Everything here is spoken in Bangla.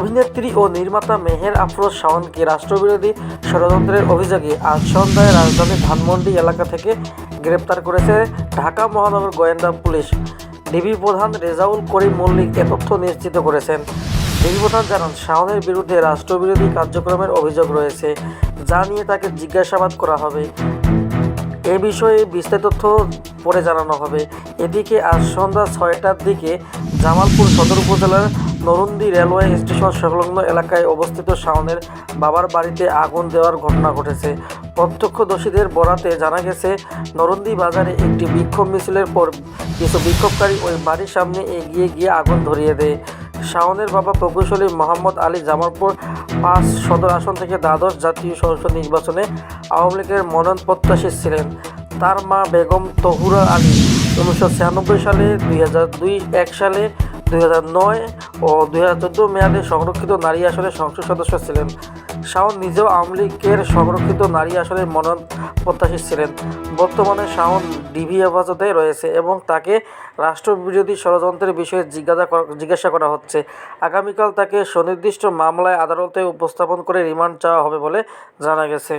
অভিনেত্রী ও নির্মাতা মেহের আফরোজ শাওনকে রাষ্ট্রবিরোধী ষড়যন্ত্রের অভিযোগে আজ সন্ধ্যায় রাজধানী ধানমন্ডি এলাকা থেকে গ্রেপ্তার করেছে ঢাকা মহানগর গোয়েন্দা পুলিশ। ডিবি প্রধান রেজাউল করিম মল্লিক এ তথ্য নিশ্চিত করেছেন। ডিবি প্রধান জানান, শাওনের বিরুদ্ধে রাষ্ট্রবিরোধী কার্যক্রমের অভিযোগ রয়েছে। যা নিয়ে তাকে জিজ্ঞাসাবাদ করা হবে। এ বিষয়ে বিস্তারিত তথ্য পরে জানানো হবে। এদিকে আজ সন্ধ্যা ছয়টার দিকে জামালপুর সদর উপজেলার নরুন্দি রেলওয়ে স্টেশন সংলগ্ন এলাকায় অবস্থিত শাওনের বাবার বাড়িতে আগুন দেওয়ার ঘটনা ঘটেছে। প্রত্যক্ষদর্শীদের বরাতে জানা গেছে, নরুন্দি বাজারে একটি বিক্ষোভ মিছিলের পর কিছু বিক্ষোভকারী ওই বাড়ির সামনে এগিয়ে গিয়ে আগুন ধরিয়ে দেয়। শাওনের বাবা প্রকৌশলী মোহাম্মদ আলী জামালপুর পাঁচ সদর আসন থেকে দ্বাদশ জাতীয় সংসদ নির্বাচনে আওয়ামী লীগের মনোনয়ন প্রত্যাশী ছিলেন। তার মা বেগম তহুরা আলী উনিশশো ছিয়ানব্বই সালে, দুই এক সালে দুই হাজার নয় ও দুই হাজার চোদ্দ মেয়াদে সংরক্ষিত নারী আসনের সংসদ সদস্য ছিলেন। শাওন নিজেও আওয়ামী লীগের সংরক্ষিত নারী আসনের মনোনয়ন প্রত্যাশী ছিলেন। বর্তমানে শাওন ডিবি হেফাজতে রয়েছে এবং তাকে রাষ্ট্রবিরোধী ষড়যন্ত্রের বিষয়ে জিজ্ঞাসা জিজ্ঞাসা করা হচ্ছে। আগামীকাল তাকে সুনির্দিষ্ট মামলায় আদালতে উপস্থাপন করে রিমান্ড চাওয়া হবে বলে জানা গেছে।